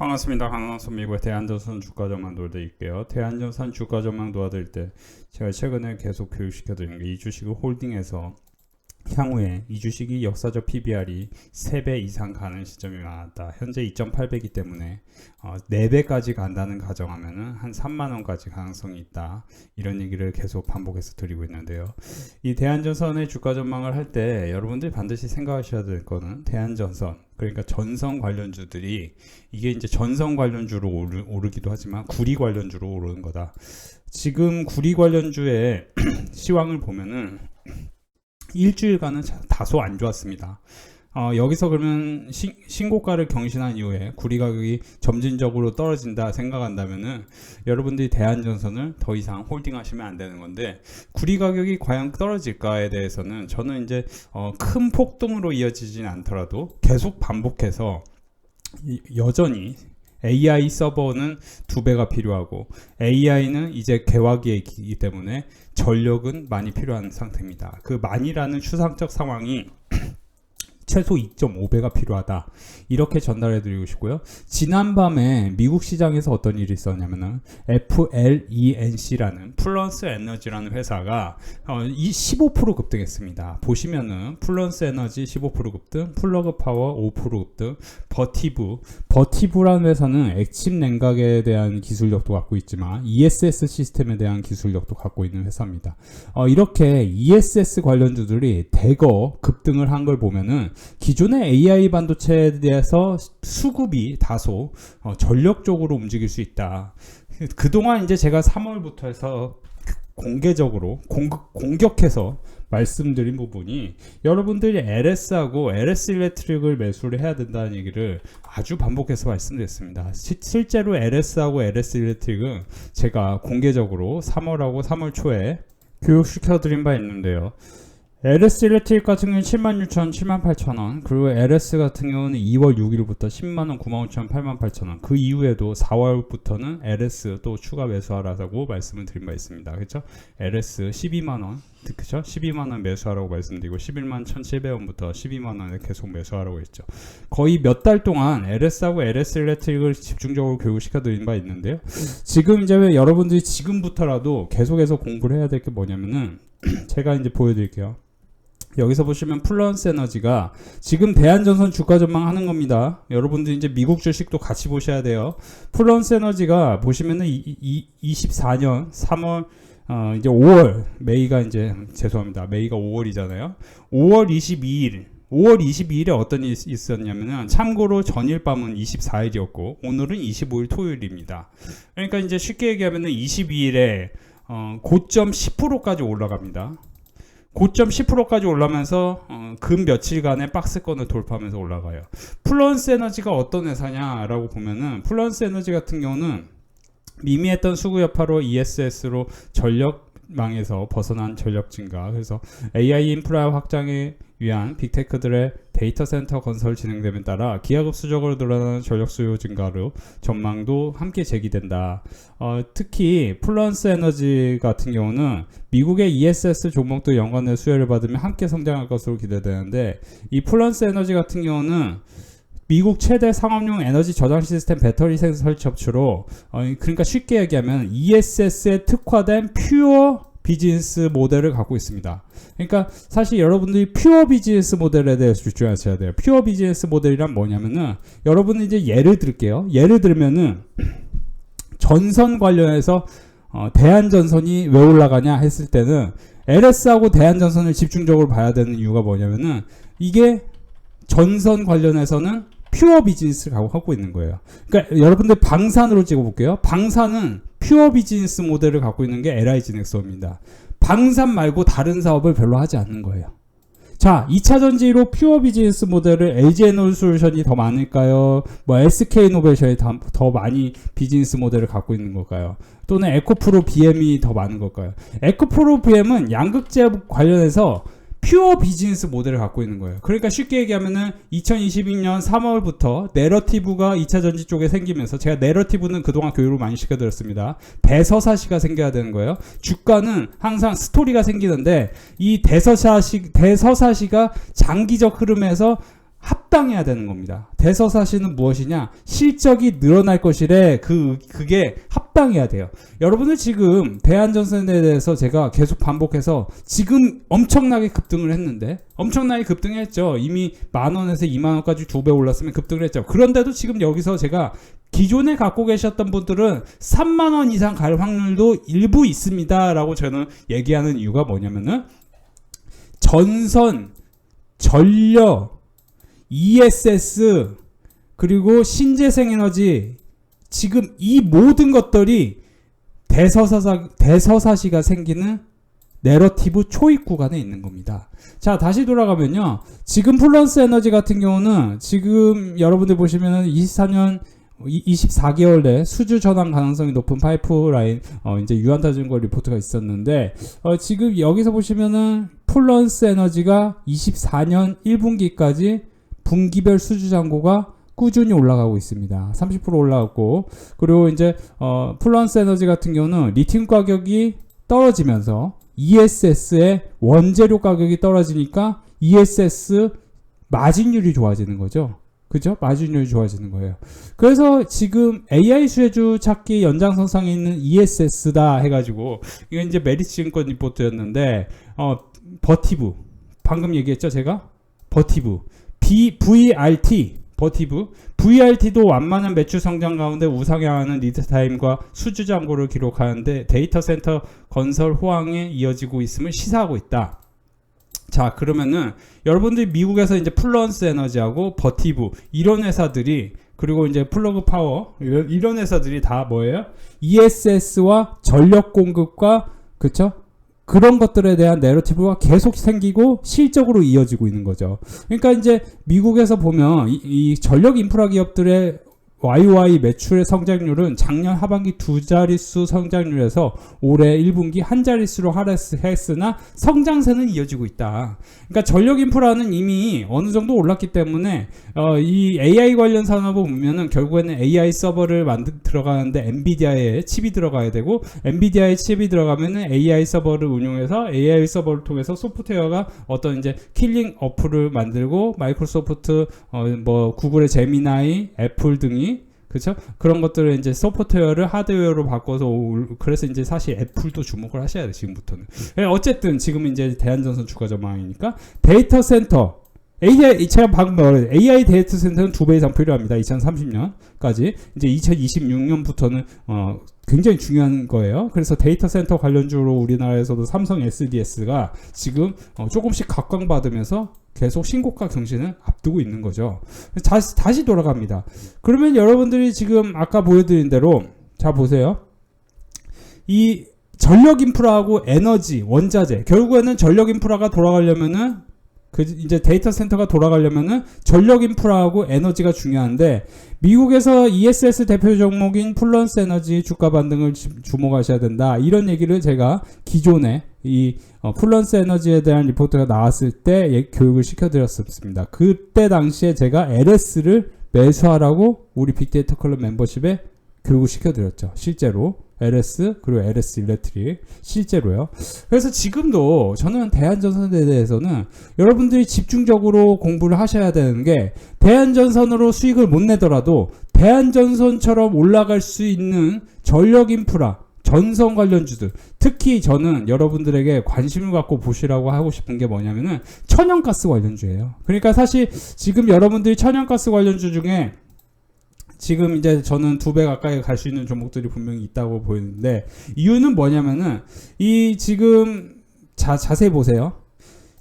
반갑습니다. 강원선 미국의 대한전선 주가 전망 도와드릴게요. 대한전선 주가 전망 도와드릴 때 제가 최근에 계속 교육시켜드린 게 이 주식을 홀딩해서 향후에 이 주식이 역사적 PBR이 3배 이상 가는 시점이 많았다. 현재 2.8배이기 때문에 어, 4배까지 간다는 가정하면은 한 3만 원까지 가능성이 있다. 이런 얘기를 계속 반복해서 드리고 있는데요. 이 대한전선의 주가 전망을 할 때 여러분들이 반드시 생각하셔야 될 거는 대한전선 그러니까 전선 관련주들이 이게 이제 전선 관련주로 오르, 오르기도 하지만 구리 관련주로 오르는 거다. 지금 구리 관련주의 시황을 보면은 일주일간은 자- 다소 안 좋았습니다. 어, 여기서 그러면 신, 신고가를 경신한 이후에 구리 가격이 점진적으로 떨어진다 생각한다면은 여러분들이 대한전선을 더 이상 홀딩하시면 안 되는 건데 구리 가격이 과연 떨어질까에 대해서는 저는 이제 어, 큰 폭등으로 이어지진 않더라도 계속 반복해서 이- 여전히 AI 서버는 두 배가 필요하고 AI는 이제 개화기에 있기 때문에 전력은 많이 필요한 상태입니다. 그 많이라는 추상적 상황이 최소 2.5배가 필요하다. 이렇게 전달해 드리고 싶고요. 지난밤에 미국 시장에서 어떤 일이 있었냐면은 FLENC라는 플런스 에너지라는 회사가 어, 이15% 급등했습니다. 보시면은 플런스 에너지 15% 급등, 플러그 파워 5% 급등, 버티브 버티브라는 회사는 액침 냉각에 대한 기술력도 갖고 있지만 ESS 시스템에 대한 기술력도 갖고 있는 회사입니다. 어, 이렇게 ESS 관련주들이 대거 급등을 한 걸 보면은 기존의 AI 반도체에 대해서 수급이 다소 어, 전력적으로 움직일 수 있다. 그동안 이제 제가 3월부터 해서 공개적으로 공격, 공격해서 말씀드린 부분이 여러분들이 LS하고 LS 일렉트릭을 매수를 해야 된다는 얘기를 아주 반복해서 말씀드렸습니다. 시- 실제로 LS하고 LS 일렉트릭은 제가 공개적으로 3월하고 3월 초에 교육시켜 드린 바 있는데요. LS 일렉트릭 같은 경우는 76,000원, 78,000원 그리고 LS 같은 경우는 2월 6일부터 10만원, 95,000원, 88,000원 그 이후에도 4월부터는 LS 또 추가 매수하라고 말씀을 드린 바 있습니다. 그렇죠? LS 12만원 그쵸? 12만원 매수하라고 말씀드리고 11만 1,700원부터 12만원에 계속 매수하라고 했죠. 거의 몇 달 동안 LS하고 LS 일렉트릭을 집중적으로 교육시켜 드린 바 있는데요. 지금 이제 왜 여러분들이 지금부터라도 계속해서 공부를 해야 될 게 뭐냐면은 제가 이제 보여드릴게요. 여기서 보시면 플러스 에너지가 지금 대한전선 주가 전망 하는 겁니다. 여러분들 이제 미국 주식도 같이 보셔야 돼요. 플러스 에너지가 보시면은 이, 이, 24년 3월 어 이제 5월 메이가 이제 죄송합니다. 메이가 5월이잖아요. 5월 22일 5월 22일에 어떤 일이 있었냐면은 참고로 전일 밤은 24일이었고 오늘은 25일 토요일입니다. 그러니까 이제 쉽게 얘기하면은 22일에 어, 고점 10%까지 올라갑니다. 고점 10%까지 올라면서 어, 금 며칠간의 박스권을 돌파하면서 올라가요. 플런스 에너지가 어떤 회사냐라고 보면은 플런스 에너지 같은 경우는 미미했던 수구 여파로 ESS로 전력 망에서 벗어난 전력 증가 그래서 AI 인프라 확장에 위한 빅테크들의 데이터 센터 건설 진행됨에 따라 기하급수적으로 늘어나는 전력 수요 증가로 전망도 함께 제기된다. 어, 특히 플런스 에너지 같은 경우는 미국의 ESS 종목도 연관된 수혜를 받으며 함께 성장할 것으로 기대되는데 이 플런스 에너지 같은 경우는 미국 최대 상업용 에너지 저장 시스템 배터리 생 설치 업체로 어, 그러니까 쉽게 얘기하면 ESS에 특화된 퓨어 비즈니스 모델을 갖고 있습니다. 그러니까 사실 여러분들이 퓨어 비즈니스 모델에 대해서 집중하셔야 돼요. 퓨어 비즈니스 모델이란 뭐냐면은 여러분은 이제 예를 들게요. 예를 들면은 전선 관련해서 어, 대한전선이 왜 올라가냐 했을 때는 LS하고 대한전선을 집중적으로 봐야 되는 이유가 뭐냐면은 이게 전선 관련해서는 퓨어 비즈니스를 하고 있는 거예요. 그러니까 여러분들 방산으로 찍어볼게요. 방산은 퓨어 비즈니스 모델을 갖고 있는 게 LI 진엑소입니다. 방산 말고 다른 사업을 별로 하지 않는 거예요. 자, 2차 전지로 퓨어 비즈니스 모델을 LG 에너솔루션이 더 많을까요? 뭐 SK 이노베이션이 더, 더 많이 비즈니스 모델을 갖고 있는 걸까요? 또는 에코프로 BM이 더 많은 걸까요? 에코프로 BM은 양극재 관련해서 퓨어 비즈니스 모델을 갖고 있는 거예요. 그러니까 쉽게 얘기하면은 2022년 3월부터 내러티브가 2차 전지 쪽에 생기면서 제가 내러티브는 그동안 교육을 많이 시켜드렸습니다. 대서사시가 생겨야 되는 거예요. 주가는 항상 스토리가 생기는데 이 대서사시 대서사시가 장기적 흐름에서 합당해야 되는 겁니다. 대서사시는 무엇이냐? 실적이 늘어날 것이래. 그 그게 합당해야 돼요. 여러분들 지금 대한전선에 대해서 제가 계속 반복해서 지금 엄청나게 급등을 했는데 엄청나게 급등했죠. 이미 만 원에서 2만 원까지 두 배 올랐으면 급등을 했죠. 그런데도 지금 여기서 제가 기존에 갖고 계셨던 분들은 3만 원 이상 갈 확률도 일부 있습니다라고 저는 얘기하는 이유가 뭐냐면은 전선, 전력, ESS 그리고 신재생에너지 지금 이 모든 것들이 대서사사 대서사시가 생기는 내러티브 초입 구간에 있는 겁니다. 자, 다시 돌아가면요. 지금 플러스 에너지 같은 경우는 지금 여러분들 보시면은 24년 24개월 내 수주 전환 가능성이 높은 파이프라인 어 이제 유한타증권 리포트가 있었는데 어 지금 여기서 보시면은 플러스 에너지가 24년 1분기까지 분기별 수주 잔고가 꾸준히 올라가고 있습니다. 30% 올라갔고 그리고 이제 어 플러스 에너지 같은 경우는 리튬 가격이 떨어지면서 ESS의 원재료 가격이 떨어지니까 ESS 마진율이 좋아지는 거죠. 그죠? 마진율이 좋아지는 거예요. 그래서 지금 AI 수혜주 찾기 연장선상에 있는 ESS다 해가지고 이건 이제 메리츠 증권 리포트였는데 어 버티브 방금 얘기했죠 제가 버티브 B VRT 버티브 VRT도 완만한 매출 성장 가운데 우상향하는 리드 타임과 수주 잔고를 기록하는데 데이터 센터 건설 호황에 이어지고 있음을 시사하고 있다. 자 그러면은 여러분들이 미국에서 이제 플런스 에너지하고 버티브 이런 회사들이 그리고 이제 플러그 파워 이런, 이런 회사들이 다 뭐예요? ESS와 전력 공급과 그쵸? 그런 것들에 대한 내러티브가 계속 생기고 실적으로 이어지고 있는 거죠. 그러니까 이제 미국에서 보면 이, 이 전력 인프라 기업들의 YY 매출의 성장률은 작년 하반기 두 자릿수 성장률에서 올해 1분기 한 자릿수로 하락했으나 성장세는 이어지고 있다. 그러니까 전력 인프라는 이미 어느 정도 올랐기 때문에 어, 이 AI 관련 산업을 보면은 결국에는 AI 서버를 만들 들어가는데 엔비디아의 칩이 들어가야 되고 엔비디아의 칩이 들어가면은 AI 서버를 운용해서 AI 서버를 통해서 소프트웨어가 어떤 이제 킬링 어플을 만들고 마이크로소프트 어, 뭐 구글의 제미나이, 애플 등이 그렇죠? 그런 것들을 이제 소프트웨어를 하드웨어로 바꿔서 올- 그래서 이제 사실 애플도 주목을 하셔야 돼 지금부터는. 예, 어쨌든 지금 이제 대한전선 추가 전망이니까 데이터 센터 AI 제가 방금 말한 AI 데이터 센터는 두 배 이상 필요합니다. 2030년까지 이제 2026년부터는 어 굉장히 중요한 거예요. 그래서 데이터 센터 관련주로 우리나라에서도 삼성 SDS가 지금 어 조금씩 각광받으면서 계속 신고가 경신을 앞두고 있는 거죠. 다시, 다시 돌아갑니다. 그러면 여러분들이 지금 아까 보여드린 대로 자 보세요. 이 전력 인프라하고 에너지, 원자재 결국에는 전력 인프라가 돌아가려면은 그 이제 데이터 센터가 돌아가려면은 전력 인프라하고 에너지가 중요한데 미국에서 ESS 대표 종목인 플런스 에너지 주가 반등을 주- 주목하셔야 된다. 이런 얘기를 제가 기존에 이 어, 플런스 에너지에 대한 리포트가 나왔을 때 예, 교육을 시켜드렸습니다. 그때 당시에 제가 LS를 매수하라고 우리 빅데이터 클럽 멤버십에 교육을 시켜드렸죠. 실제로 LS 그리고 LS 일렉트릭 실제로요. 그래서 지금도 저는 대한전선에 대해서는 여러분들이 집중적으로 공부를 하셔야 되는 게 대한전선으로 수익을 못 내더라도 대한전선처럼 올라갈 수 있는 전력 인프라 전선 관련주들 특히 저는 여러분들에게 관심을 갖고 보시라고 하고 싶은 게 뭐냐면은 천연가스 관련주예요. 그러니까 사실 지금 여러분들이 천연가스 관련주 중에 지금 이제 저는 두 배 가까이 갈 수 있는 종목들이 분명히 있다고 보이는데 이유는 뭐냐면은 이 지금 자 자세히 보세요.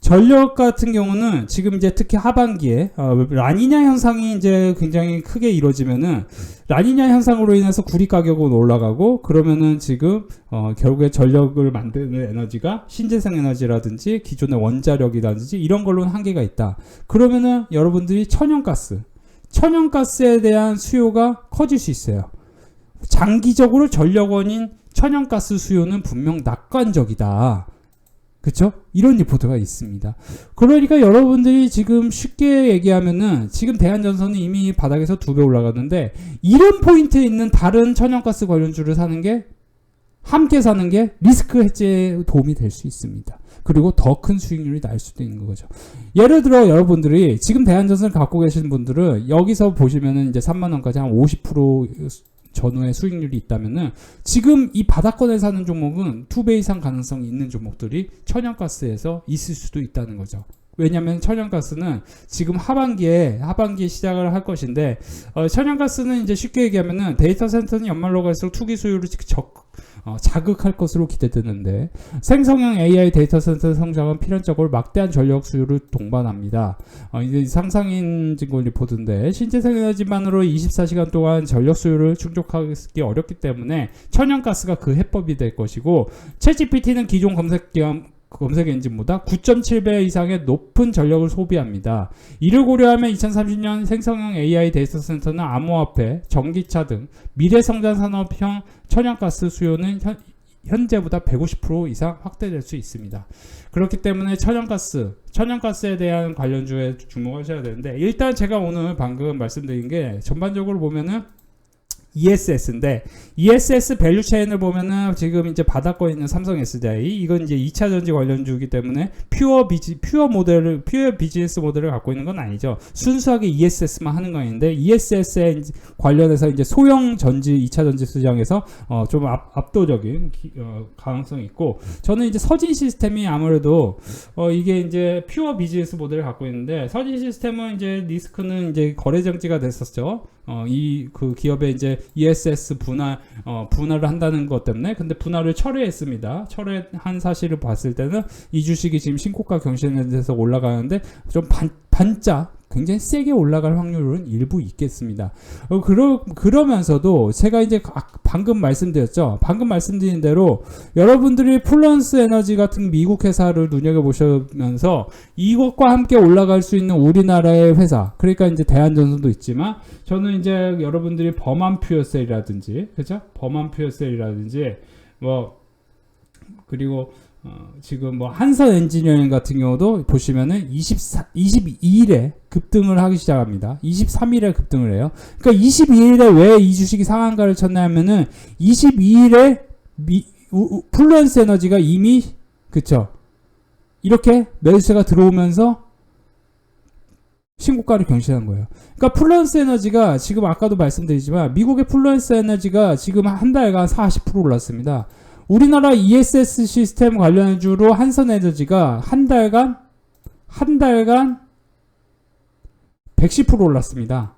전력 같은 경우는 지금 이제 특히 하반기에 어, 라니냐 현상이 이제 굉장히 크게 이루어지면은 라니냐 현상으로 인해서 구리 가격은 올라가고 그러면은 지금 어, 결국에 전력을 만드는 에너지가 신재생 에너지라든지 기존의 원자력이라든지 이런 걸로는 한계가 있다. 그러면은 여러분들이 천연가스 천연가스에 대한 수요가 커질 수 있어요. 장기적으로 전력원인 천연가스 수요는 분명 낙관적이다. 그쵸? 이런 리포트가 있습니다. 그러니까 여러분들이 지금 쉽게 얘기하면은 지금 대한전선은 이미 바닥에서 두 배 올라갔는데 이런 포인트에 있는 다른 천연가스 관련주를 사는 게 함께 사는 게 리스크 해지에 도움이 될 수 있습니다. 그리고 더 큰 수익률이 날 수도 있는 거죠. 예를 들어 여러분들이 지금 대한전선을 갖고 계신 분들은 여기서 보시면은 이제 3만 원까지 한 50% 전후의 수익률이 있다면은 지금 이 바닥권에 사는 종목은 두배 이상 가능성이 있는 종목들이 천연가스에서 있을 수도 있다는 거죠. 왜냐하면 천연가스는 지금 하반기에 하반기에 시작을 할 것인데 어, 천연가스는 이제 쉽게 얘기하면은 데이터 센터는 연말로 갈수록 투기 수요를 적 어, 자극할 것으로 기대되는데 생성형 AI 데이터 센터 성장은 필연적으로 막대한 전력 수요를 동반합니다. 어, 이제 상상인 증권 리포트인데 신재생 에너지만으로 24시간 동안 전력 수요를 충족하기 어렵기 때문에 천연가스가 그 해법이 될 것이고 챗GPT는 기존 검색 기관 검색 엔진보다 9.7배 이상의 높은 전력을 소비합니다. 이를 고려하면 2030년 생성형 AI 데이터 센터는 암호화폐, 전기차 등 미래 성장 산업형 천연가스 수요는 현, 현재보다 150% 이상 확대될 수 있습니다. 그렇기 때문에 천연가스, 천연가스에 대한 관련주에 주목하셔야 되는데 일단 제가 오늘 방금 말씀드린 게 전반적으로 보면은 ESS인데 ESS 밸류 체인을 보면은 지금 이제 바닥권에 있는 삼성 SDI 이건 이제 2차 전지 관련주이기 때문에 퓨어 비지 퓨어 모델을 퓨어 비즈니스 모델을 갖고 있는 건 아니죠. 순수하게 ESS만 하는 거인데 ESS에 관련해서 이제 소형 전지 2차 전지 시장에서 어, 좀 압, 압도적인 기, 어, 가능성이 있고 저는 이제 서진 시스템이 아무래도 어, 이게 이제 퓨어 비즈니스 모델을 갖고 있는데 서진 시스템은 이제 리스크는 이제 거래 정지가 됐었죠. 어, 이 그 기업의 이제 ESS 분할 어, 분할을 한다는 것 때문에 근데 분할을 철회했습니다. 철회한 사실을 봤을 때는 이 주식이 지금 신고가 경신에 대해서 올라가는데 좀 반, 반짝 굉장히 세게 올라갈 확률은 일부 있겠습니다. 어, 그러, 그러면서도 제가 이제 아, 방금 말씀드렸죠. 방금 말씀드린 대로 여러분들이 플런스 에너지 같은 미국 회사를 눈여겨보시면서 이것과 함께 올라갈 수 있는 우리나라의 회사, 그러니까 이제 대한전선도 있지만 저는 이제 여러분들이 범한 퓨어셀이라든지, 그죠? 범한 퓨어셀이라든지, 뭐, 그리고 어, 지금 뭐 한선 엔지니어링 같은 경우도 보시면은 24, 22일에 급등을 하기 시작합니다. 23일에 급등을 해요. 그러니까 22일에 왜 이 주식이 상한가를 쳤냐면은 22일에 미, 우, 우, 플루엔스 에너지가 이미 그쵸 이렇게 매수세가 들어오면서 신고가를 경신한 거예요. 그러니까 플루엔스 에너지가 지금 아까도 말씀드리지만 미국의 플루엔스 에너지가 지금 한 달간 40% 올랐습니다. 우리나라 ESS 시스템 관련주로 한선에너지가 한 달간 한 달간 110% 올랐습니다.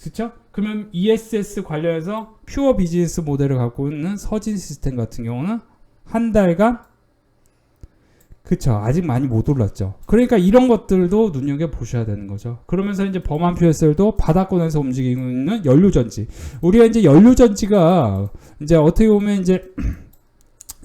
그렇죠? 그러면 ESS 관련해서 퓨어 비즈니스 모델을 갖고 있는 서진 시스템 같은 경우는 한 달간 그쵸 아직 많이 못 올랐죠 그러니까 이런 것들도 눈여겨 보셔야 되는 거죠 그러면서 이제 범한 퓨어셀도 바닥권에서 움직이고 있는 연료전지 우리가 이제 연료전지가 이제 어떻게 보면 이제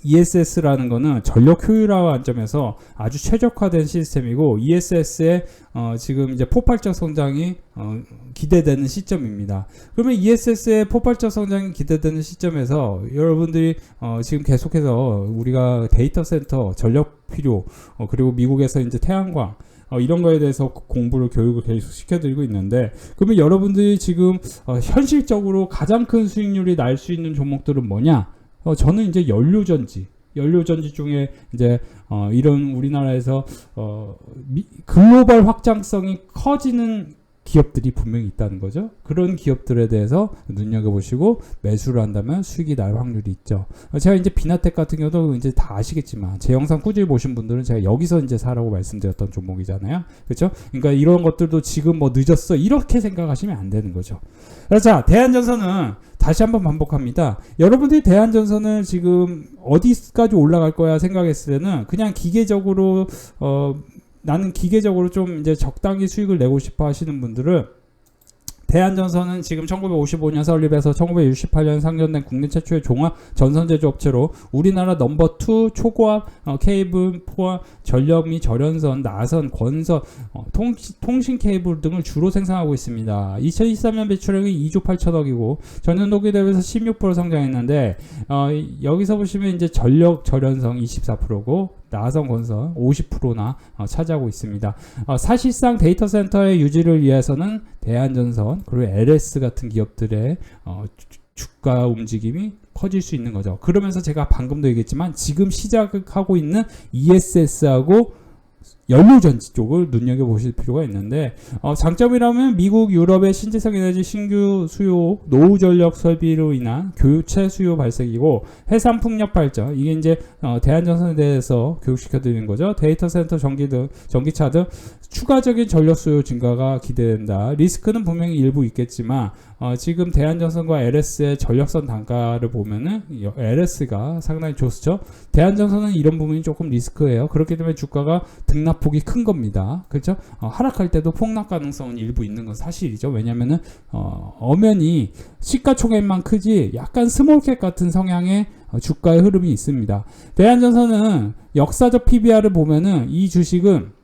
ESS라는 거는 전력 효율화 관점에서 아주 최적화된 시스템이고 ESS의 어, 지금 이제 폭발적 성장이 어, 기대되는 시점입니다. 그러면 ESS의 폭발적 성장이 기대되는 시점에서 여러분들이 어, 지금 계속해서 우리가 데이터 센터 전력 필요 어, 그리고 미국에서 이제 태양광 어, 이런 거에 대해서 공부를 교육을 계속 시켜드리고 있는데 그러면 여러분들이 지금 어, 현실적으로 가장 큰 수익률이 날 수 있는 종목들은 뭐냐? 어, 저는 이제 연료전지, 연료전지 중에 이제 어, 이런 우리나라에서 어, 미, 글로벌 확장성이 커지는 기업들이 분명히 있다는 거죠. 그런 기업들에 대해서 눈여겨보시고 매수를 한다면 수익이 날 확률이 있죠. 어, 제가 이제 비나텍 같은 경우도 이제 다 아시겠지만 제 영상 꾸준히 보신 분들은 제가 여기서 이제 사라고 말씀드렸던 종목이잖아요. 그렇죠? 그러니까 이런 것들도 지금 뭐 늦었어 이렇게 생각하시면 안 되는 거죠. 자, 대한전선은 다시 한번 반복합니다. 여러분들이 대한전선을 지금 어디까지 올라갈 거야 생각했을 때는 그냥 기계적으로 어 나는 기계적으로 좀 이제 적당히 수익을 내고 싶어 하시는 분들은 대한전선은 지금 1955년 설립해서 1968년 상전된 국내 최초의 종합 전선 제조업체로 우리나라 넘버 2 초고압 어, 케이블 포함 전력 및 절연선, 나선, 권선, 어, 통, 통신 케이블 등을 주로 생산하고 있습니다. 2023년 매출액이 2조 8천억이고 전년도기 대비해서 16% 성장했는데 어, 여기서 보시면 이제 전력 절연성 24%고 나선 건설 50%나 어, 차지하고 있습니다. 어, 사실상 데이터 센터의 유지를 위해서는 대한전선 그리고 LS 같은 기업들의 어, 주가 움직임이 커질 수 있는 거죠. 그러면서 제가 방금도 얘기했지만 지금 시작하고 있는 ESS하고 연료 전지 쪽을 눈여겨 보실 필요가 있는데 어, 장점이라면 미국, 유럽의 신재생 에너지 신규 수요, 노후 전력 설비로 인한 교체 수요 발생이고 해상 풍력 발전 이게 이제 어, 대한전선에 대해서 교육시켜 드리는 거죠. 데이터 센터 전기 등 전기차 등 추가적인 전력 수요 증가가 기대된다. 리스크는 분명히 일부 있겠지만 어, 지금 대한전선과 LS의 전력선 단가를 보면은 LS가 상당히 좋죠. 대한전선은 이런 부분이 조금 리스크예요. 그렇기 때문에 주가가 등락 폭이 큰 겁니다. 그렇죠? 어, 하락할 때도 폭락 가능성은 일부 있는 건 사실이죠. 왜냐면은 어, 엄연히 시가총액만 크지 약간 스몰캡 같은 성향의 어, 주가의 흐름이 있습니다. 대한전선은 역사적 PBR을 보면은 이 주식은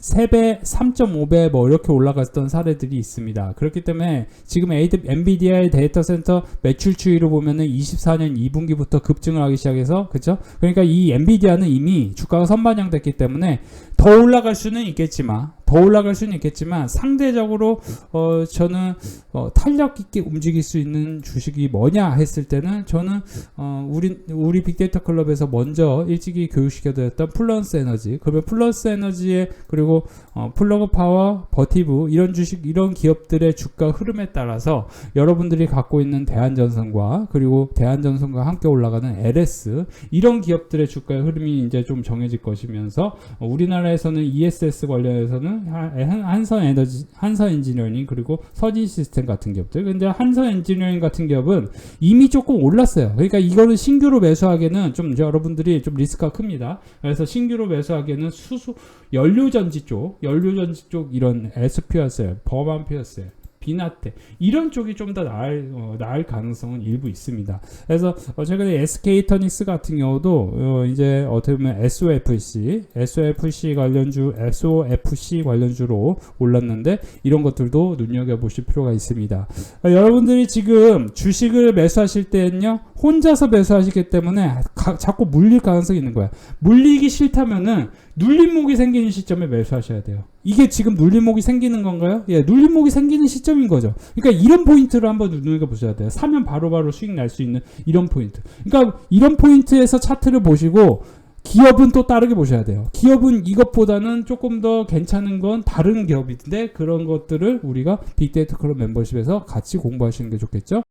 3배, 3.5배 뭐 이렇게 올라갔던 사례들이 있습니다. 그렇기 때문에 지금 엔비디아의 데이터 센터 매출 추이를 보면은 24년 2분기부터 급증을 하기 시작해서 그죠? 그러니까 이 엔비디아는 이미 주가가 선반영됐기 때문에 더 올라갈 수는 있겠지만 더 올라갈 수는 있겠지만 상대적으로 어 저는 어 탄력 있게 움직일 수 있는 주식이 뭐냐 했을 때는 저는 어 우리 우리 빅데이터 클럽에서 먼저 일찍이 교육시켜 드렸던 플러스 에너지. 그러면 플러스 에너지의 그리고 어 플러그 파워 버티브 이런 주식 이런 기업들의 주가 흐름에 따라서 여러분들이 갖고 있는 대한전선과 그리고 대한전선과 함께 올라가는 LS 이런 기업들의 주가의 흐름이 이제 좀 정해질 것이면서 어, 우리나라에서는 ESS 관련해서는 한- 한선 에너지, 한선 엔지니어링 그리고 서진 시스템 같은 기업들. 근데 한선 엔지니어링 같은 기업은 이미 조금 올랐어요. 그러니까 이거는 신규로 매수하기에는 좀 여러분들이 좀 리스크가 큽니다. 그래서 신규로 매수하기에는 수소 연료 전지 쪽, 연료 전지 쪽 이런 SP였어요. 범한 피었어요. 비나테 이런 쪽이 좀 더 나을 어, 나을 가능성은 일부 있습니다. 그래서 어, 최근에 SK터닉스 같은 경우도 어, 이제 어떻게 보면 SOFC, SOFC 관련주, SOFC 관련주로 올랐는데 이런 것들도 눈여겨 보실 필요가 있습니다. 어, 여러분들이 지금 주식을 매수하실 때는요 혼자서 매수하시기 때문에 가- 자꾸 물릴 가능성이 있는 거야. 물리기 싫다면은 눌림목이 생기는 시점에 매수하셔야 돼요. 이게 지금 눌림목이 생기는 건가요? 예, 눌림목이 생기는 시점인 거죠. 그러니까 이런 포인트를 한번 눈여겨 보셔야 돼요. 사면 바로바로 수익 날 수 있는 이런 포인트. 그러니까 이런 포인트에서 차트를 보시고 기업은 또 다르게 보셔야 돼요. 기업은 이것보다는 조금 더 괜찮은 건 다른 기업인데 그런 것들을 우리가 빅데이터 클럽 멤버십에서 같이 공부하시는 게 좋겠죠.